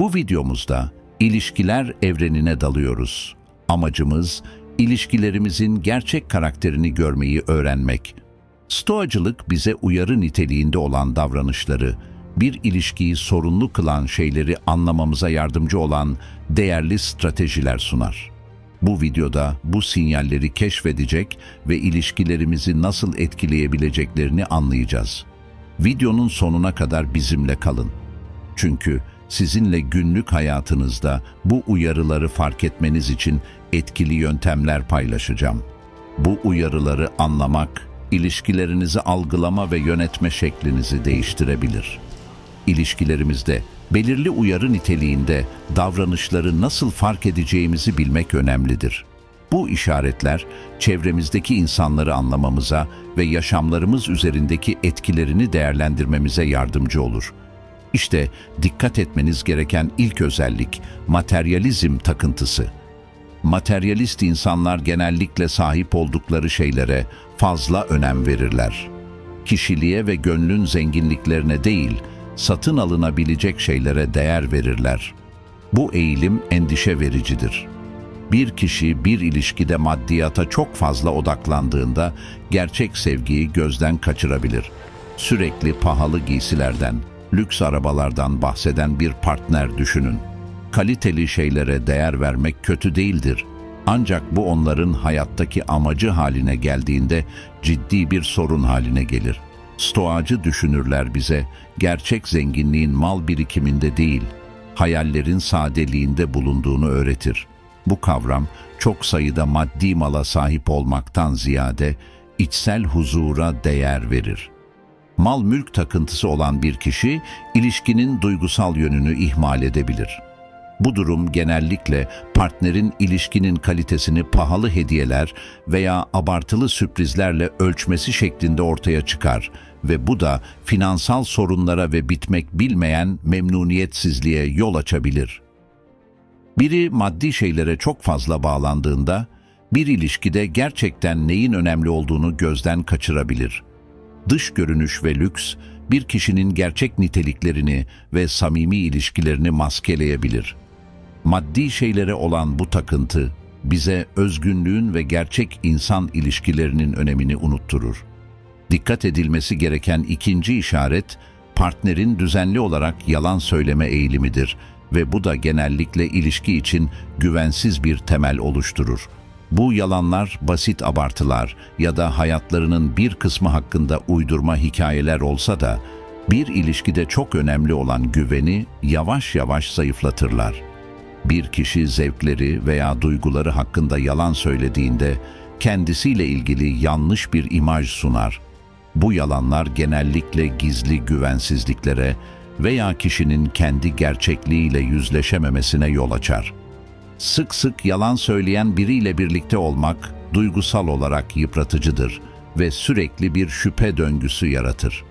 Bu videomuzda ilişkiler evrenine dalıyoruz. Amacımız ilişkilerimizin gerçek karakterini görmeyi öğrenmek. Stoacılık bize uyarı niteliğinde olan davranışları, bir ilişkiyi sorunlu kılan şeyleri anlamamıza yardımcı olan değerli stratejiler sunar. Bu videoda bu sinyalleri keşfedecek ve ilişkilerimizi nasıl etkileyebileceklerini anlayacağız. Videonun sonuna kadar bizimle kalın. Çünkü sizinle günlük hayatınızda bu uyarıları fark etmeniz için etkili yöntemler paylaşacağım. Bu uyarıları anlamak, ilişkilerinizi algılama ve yönetme şeklinizi değiştirebilir. İlişkilerimizde belirli uyarı niteliğinde davranışları nasıl fark edeceğimizi bilmek önemlidir. Bu işaretler çevremizdeki insanları anlamamıza ve yaşamlarımız üzerindeki etkilerini değerlendirmemize yardımcı olur. İşte dikkat etmeniz gereken ilk özellik materyalizm takıntısı. Materyalist insanlar genellikle sahip oldukları şeylere fazla önem verirler. Kişiliğe ve gönlün zenginliklerine değil, satın alınabilecek şeylere değer verirler. Bu eğilim endişe vericidir. Bir kişi bir ilişkide maddiyata çok fazla odaklandığında gerçek sevgiyi gözden kaçırabilir. Sürekli pahalı giysilerden, lüks arabalardan bahseden bir partner düşünün. Kaliteli şeylere değer vermek kötü değildir. Ancak bu onların hayattaki amacı haline geldiğinde ciddi bir sorun haline gelir. Stoacı düşünürler bize gerçek zenginliğin mal birikiminde değil, hayallerin sadeliğinde bulunduğunu öğretir. Bu kavram çok sayıda maddi mala sahip olmaktan ziyade içsel huzura değer verir. Mal mülk takıntısı olan bir kişi ilişkinin duygusal yönünü ihmal edebilir. Bu durum genellikle partnerin ilişkinin kalitesini pahalı hediyeler veya abartılı sürprizlerle ölçmesi şeklinde ortaya çıkar ve bu da finansal sorunlara ve bitmek bilmeyen memnuniyetsizliğe yol açabilir. Biri maddi şeylere çok fazla bağlandığında bir ilişkide gerçekten neyin önemli olduğunu gözden kaçırabilir. Dış görünüş ve lüks bir kişinin gerçek niteliklerini ve samimi ilişkilerini maskeleyebilir. Maddi şeylere olan bu takıntı bize özgünlüğün ve gerçek insan ilişkilerinin önemini unutturur. Dikkat edilmesi gereken ikinci işaret, partnerin düzenli olarak yalan söyleme eğilimidir ve bu da genellikle ilişki için güvensiz bir temel oluşturur. Bu yalanlar basit abartılar ya da hayatlarının bir kısmı hakkında uydurma hikayeler olsa da bir ilişkide çok önemli olan güveni yavaş yavaş zayıflatırlar. Bir kişi zevkleri veya duyguları hakkında yalan söylediğinde kendisiyle ilgili yanlış bir imaj sunar. Bu yalanlar genellikle gizli güvensizliklere veya kişinin kendi gerçekliğiyle yüzleşememesine yol açar. Sık sık yalan söyleyen biriyle birlikte olmak duygusal olarak yıpratıcıdır ve sürekli bir şüphe döngüsü yaratır.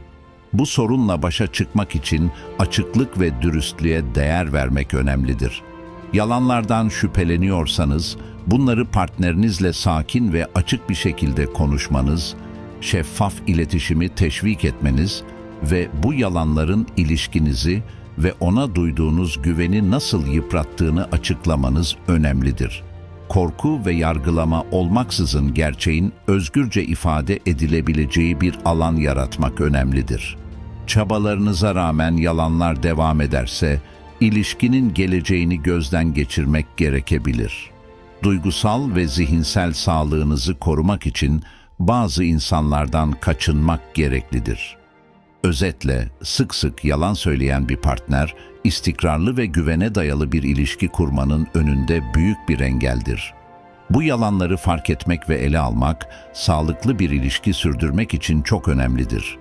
Bu sorunla başa çıkmak için açıklık ve dürüstlüğe değer vermek önemlidir. Yalanlardan şüpheleniyorsanız bunları partnerinizle sakin ve açık bir şekilde konuşmanız, şeffaf iletişimi teşvik etmeniz ve bu yalanların ilişkinizi ve ona duyduğunuz güveni nasıl yıprattığını açıklamanız önemlidir. Korku ve yargılama olmaksızın gerçeğin özgürce ifade edilebileceği bir alan yaratmak önemlidir. Çabalarınıza rağmen yalanlar devam ederse, ilişkinin geleceğini gözden geçirmek gerekebilir. Duygusal ve zihinsel sağlığınızı korumak için bazı insanlardan kaçınmak gereklidir. Özetle sık sık yalan söyleyen bir partner, istikrarlı ve güvene dayalı bir ilişki kurmanın önünde büyük bir engeldir. Bu yalanları fark etmek ve ele almak, sağlıklı bir ilişki sürdürmek için çok önemlidir.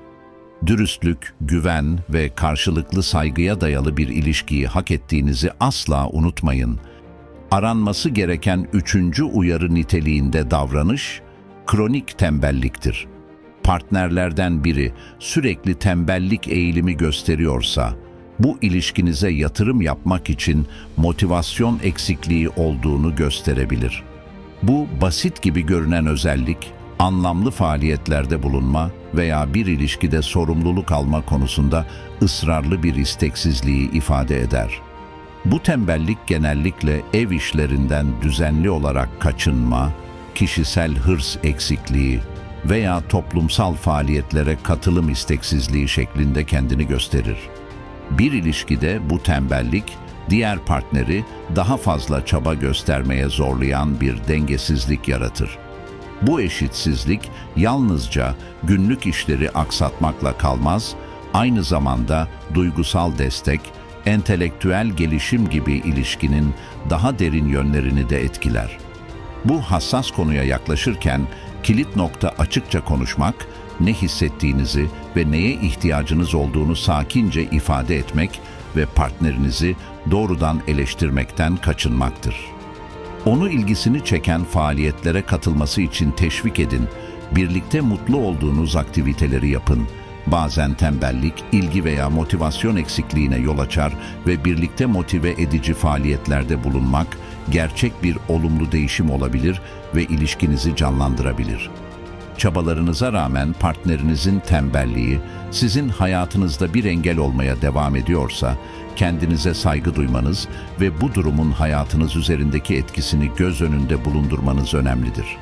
Dürüstlük, güven ve karşılıklı saygıya dayalı bir ilişkiyi hak ettiğinizi asla unutmayın. Aranması gereken üçüncü uyarı niteliğinde davranış, kronik tembelliktir. Partnerlerden biri sürekli tembellik eğilimi gösteriyorsa, bu ilişkinize yatırım yapmak için motivasyon eksikliği olduğunu gösterebilir. Bu basit gibi görünen özellik, anlamlı faaliyetlerde bulunma veya bir ilişkide sorumluluk alma konusunda ısrarlı bir isteksizliği ifade eder. Bu tembellik genellikle ev işlerinden düzenli olarak kaçınma, kişisel hırs eksikliği veya toplumsal faaliyetlere katılım isteksizliği şeklinde kendini gösterir. Bir ilişkide bu tembellik diğer partneri daha fazla çaba göstermeye zorlayan bir dengesizlik yaratır. Bu eşitsizlik yalnızca günlük işleri aksatmakla kalmaz, aynı zamanda duygusal destek, entelektüel gelişim gibi ilişkinin daha derin yönlerini de etkiler. Bu hassas konuya yaklaşırken kilit nokta açıkça konuşmak, ne hissettiğinizi ve neye ihtiyacınız olduğunu sakince ifade etmek ve partnerinizi doğrudan eleştirmekten kaçınmaktır. Onu ilgisini çeken faaliyetlere katılması için teşvik edin. Birlikte mutlu olduğunuz aktiviteleri yapın. Bazen tembellik, ilgi veya motivasyon eksikliğine yol açar ve birlikte motive edici faaliyetlerde bulunmak gerçek bir olumlu değişim olabilir ve ilişkinizi canlandırabilir. Çabalarınıza rağmen partnerinizin tembelliği sizin hayatınızda bir engel olmaya devam ediyorsa, kendinize saygı duymanız ve bu durumun hayatınız üzerindeki etkisini göz önünde bulundurmanız önemlidir.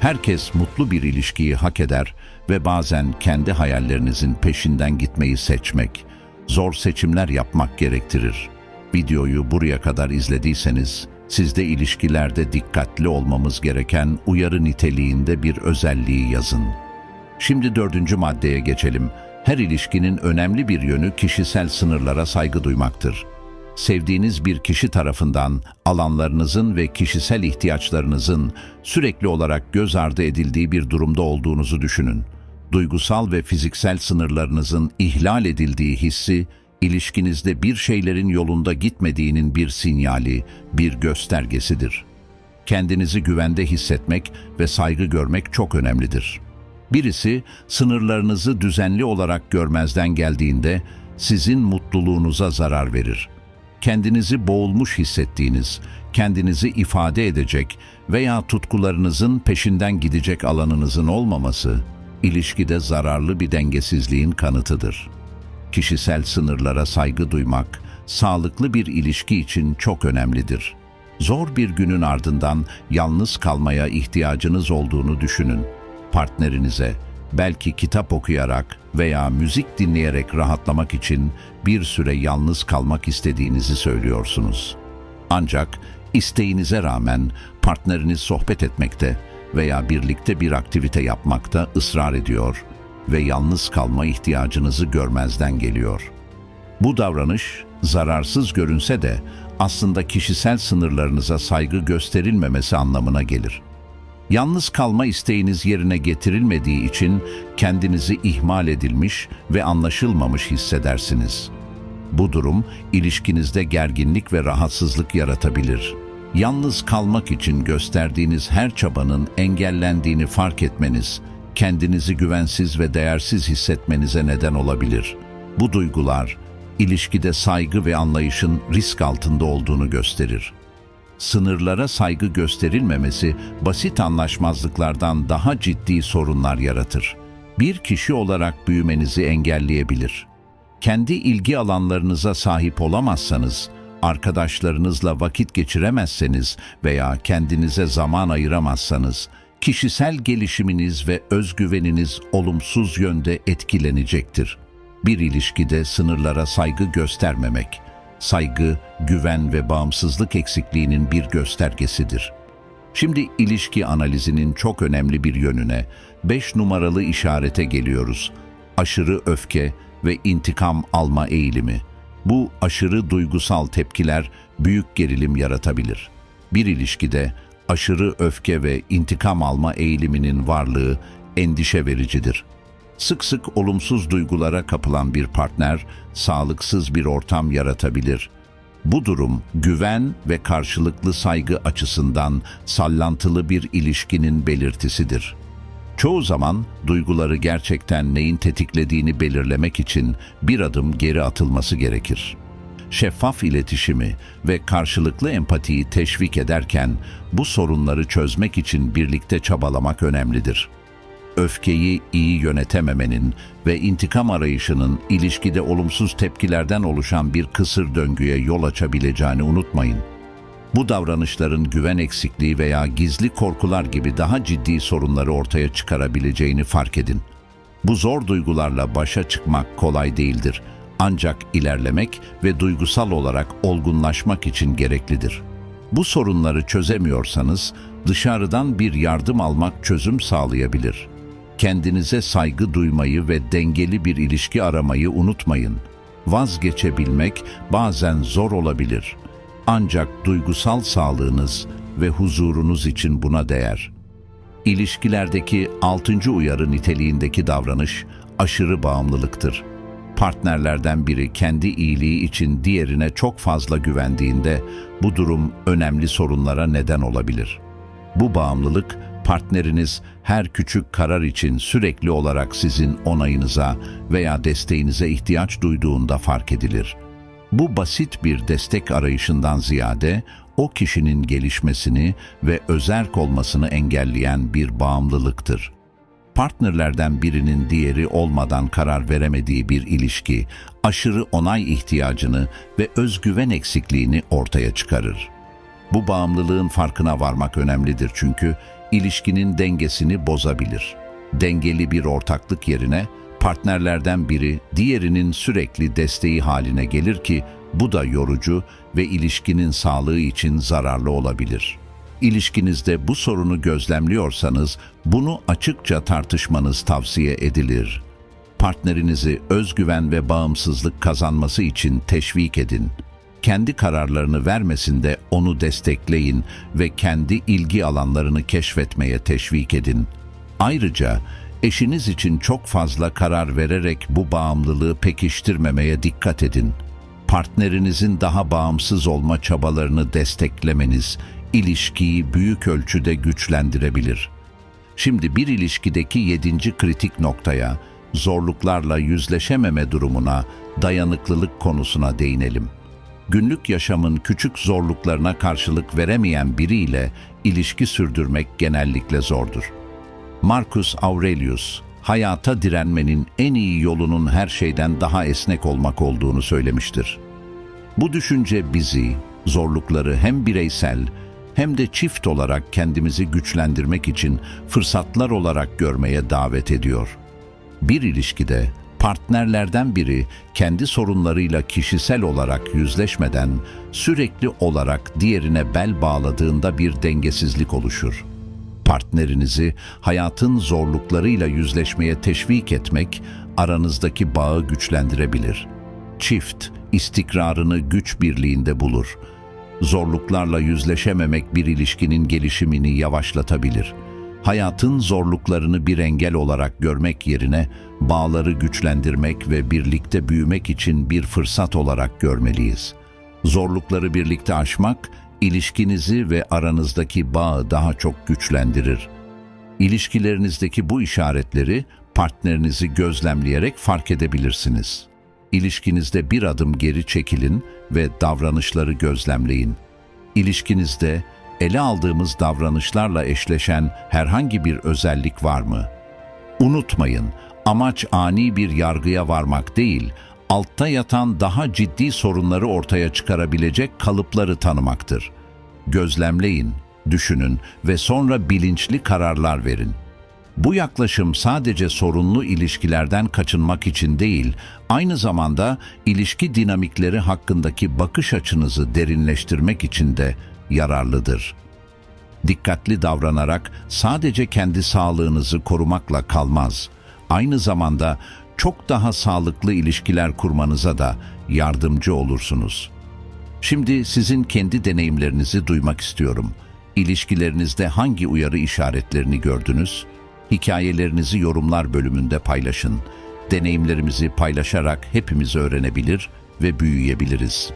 Herkes mutlu bir ilişkiyi hak eder ve bazen kendi hayallerinizin peşinden gitmeyi seçmek, zor seçimler yapmak gerektirir. Videoyu buraya kadar izlediyseniz, sizde ilişkilerde dikkatli olmamız gereken uyarı niteliğinde bir özelliği yazın. Şimdi dördüncü maddeye geçelim. Her ilişkinin önemli bir yönü kişisel sınırlara saygı duymaktır. Sevdiğiniz bir kişi tarafından alanlarınızın ve kişisel ihtiyaçlarınızın sürekli olarak göz ardı edildiği bir durumda olduğunuzu düşünün. Duygusal ve fiziksel sınırlarınızın ihlal edildiği hissi, ilişkinizde bir şeylerin yolunda gitmediğinin bir sinyali, bir göstergesidir. Kendinizi güvende hissetmek ve saygı görmek çok önemlidir. Birisi sınırlarınızı düzenli olarak görmezden geldiğinde sizin mutluluğunuza zarar verir. Kendinizi boğulmuş hissettiğiniz, kendinizi ifade edecek veya tutkularınızın peşinden gidecek alanınızın olmaması, ilişkide zararlı bir dengesizliğin kanıtıdır. Kişisel sınırlara saygı duymak, sağlıklı bir ilişki için çok önemlidir. Zor bir günün ardından yalnız kalmaya ihtiyacınız olduğunu düşünün partnerinize belki kitap okuyarak veya müzik dinleyerek rahatlamak için bir süre yalnız kalmak istediğinizi söylüyorsunuz. Ancak isteğinize rağmen partneriniz sohbet etmekte veya birlikte bir aktivite yapmakta ısrar ediyor ve yalnız kalma ihtiyacınızı görmezden geliyor. Bu davranış zararsız görünse de aslında kişisel sınırlarınıza saygı gösterilmemesi anlamına gelir. Yalnız kalma isteğiniz yerine getirilmediği için kendinizi ihmal edilmiş ve anlaşılmamış hissedersiniz. Bu durum ilişkinizde gerginlik ve rahatsızlık yaratabilir. Yalnız kalmak için gösterdiğiniz her çabanın engellendiğini fark etmeniz, kendinizi güvensiz ve değersiz hissetmenize neden olabilir. Bu duygular, ilişkide saygı ve anlayışın risk altında olduğunu gösterir sınırlara saygı gösterilmemesi basit anlaşmazlıklardan daha ciddi sorunlar yaratır. Bir kişi olarak büyümenizi engelleyebilir. Kendi ilgi alanlarınıza sahip olamazsanız, arkadaşlarınızla vakit geçiremezseniz veya kendinize zaman ayıramazsanız, kişisel gelişiminiz ve özgüveniniz olumsuz yönde etkilenecektir. Bir ilişkide sınırlara saygı göstermemek, saygı, güven ve bağımsızlık eksikliğinin bir göstergesidir. Şimdi ilişki analizinin çok önemli bir yönüne, 5 numaralı işarete geliyoruz. Aşırı öfke ve intikam alma eğilimi. Bu aşırı duygusal tepkiler büyük gerilim yaratabilir. Bir ilişkide aşırı öfke ve intikam alma eğiliminin varlığı endişe vericidir. Sık sık olumsuz duygulara kapılan bir partner sağlıksız bir ortam yaratabilir. Bu durum güven ve karşılıklı saygı açısından sallantılı bir ilişkinin belirtisidir. Çoğu zaman duyguları gerçekten neyin tetiklediğini belirlemek için bir adım geri atılması gerekir. Şeffaf iletişimi ve karşılıklı empatiyi teşvik ederken bu sorunları çözmek için birlikte çabalamak önemlidir. öfkeyi iyi yönetememenin ve intikam arayışının ilişkide olumsuz tepkilerden oluşan bir kısır döngüye yol açabileceğini unutmayın. Bu davranışların güven eksikliği veya gizli korkular gibi daha ciddi sorunları ortaya çıkarabileceğini fark edin. Bu zor duygularla başa çıkmak kolay değildir. Ancak ilerlemek ve duygusal olarak olgunlaşmak için gereklidir. Bu sorunları çözemiyorsanız dışarıdan bir yardım almak çözüm sağlayabilir. Kendinize saygı duymayı ve dengeli bir ilişki aramayı unutmayın. Vazgeçebilmek bazen zor olabilir. Ancak duygusal sağlığınız ve huzurunuz için buna değer. İlişkilerdeki altıncı uyarı niteliğindeki davranış aşırı bağımlılıktır. Partnerlerden biri kendi iyiliği için diğerine çok fazla güvendiğinde bu durum önemli sorunlara neden olabilir. Bu bağımlılık partneriniz her küçük karar için sürekli olarak sizin onayınıza veya desteğinize ihtiyaç duyduğunda fark edilir. Bu basit bir destek arayışından ziyade o kişinin gelişmesini ve özerk olmasını engelleyen bir bağımlılıktır. Partnerlerden birinin diğeri olmadan karar veremediği bir ilişki, aşırı onay ihtiyacını ve özgüven eksikliğini ortaya çıkarır. Bu bağımlılığın farkına varmak önemlidir çünkü ilişkinin dengesini bozabilir. Dengeli bir ortaklık yerine partnerlerden biri diğerinin sürekli desteği haline gelir ki bu da yorucu ve ilişkinin sağlığı için zararlı olabilir. İlişkinizde bu sorunu gözlemliyorsanız bunu açıkça tartışmanız tavsiye edilir. Partnerinizi özgüven ve bağımsızlık kazanması için teşvik edin. Kendi kararlarını vermesinde onu destekleyin ve kendi ilgi alanlarını keşfetmeye teşvik edin. Ayrıca eşiniz için çok fazla karar vererek bu bağımlılığı pekiştirmemeye dikkat edin. Partnerinizin daha bağımsız olma çabalarını desteklemeniz ilişkiyi büyük ölçüde güçlendirebilir. Şimdi bir ilişkideki yedinci kritik noktaya, zorluklarla yüzleşememe durumuna, dayanıklılık konusuna değinelim. Günlük yaşamın küçük zorluklarına karşılık veremeyen biriyle ilişki sürdürmek genellikle zordur. Marcus Aurelius, hayata direnmenin en iyi yolunun her şeyden daha esnek olmak olduğunu söylemiştir. Bu düşünce bizi, zorlukları hem bireysel hem de çift olarak kendimizi güçlendirmek için fırsatlar olarak görmeye davet ediyor. Bir ilişkide partnerlerden biri kendi sorunlarıyla kişisel olarak yüzleşmeden sürekli olarak diğerine bel bağladığında bir dengesizlik oluşur. Partnerinizi hayatın zorluklarıyla yüzleşmeye teşvik etmek aranızdaki bağı güçlendirebilir. Çift istikrarını güç birliğinde bulur. Zorluklarla yüzleşememek bir ilişkinin gelişimini yavaşlatabilir. Hayatın zorluklarını bir engel olarak görmek yerine bağları güçlendirmek ve birlikte büyümek için bir fırsat olarak görmeliyiz. Zorlukları birlikte aşmak, ilişkinizi ve aranızdaki bağı daha çok güçlendirir. İlişkilerinizdeki bu işaretleri partnerinizi gözlemleyerek fark edebilirsiniz. İlişkinizde bir adım geri çekilin ve davranışları gözlemleyin. İlişkinizde ele aldığımız davranışlarla eşleşen herhangi bir özellik var mı? Unutmayın, amaç ani bir yargıya varmak değil, altta yatan daha ciddi sorunları ortaya çıkarabilecek kalıpları tanımaktır. Gözlemleyin, düşünün ve sonra bilinçli kararlar verin. Bu yaklaşım sadece sorunlu ilişkilerden kaçınmak için değil, aynı zamanda ilişki dinamikleri hakkındaki bakış açınızı derinleştirmek için de yararlıdır. Dikkatli davranarak sadece kendi sağlığınızı korumakla kalmaz. Aynı zamanda çok daha sağlıklı ilişkiler kurmanıza da yardımcı olursunuz. Şimdi sizin kendi deneyimlerinizi duymak istiyorum. İlişkilerinizde hangi uyarı işaretlerini gördünüz? Hikayelerinizi yorumlar bölümünde paylaşın. Deneyimlerimizi paylaşarak hepimiz öğrenebilir ve büyüyebiliriz.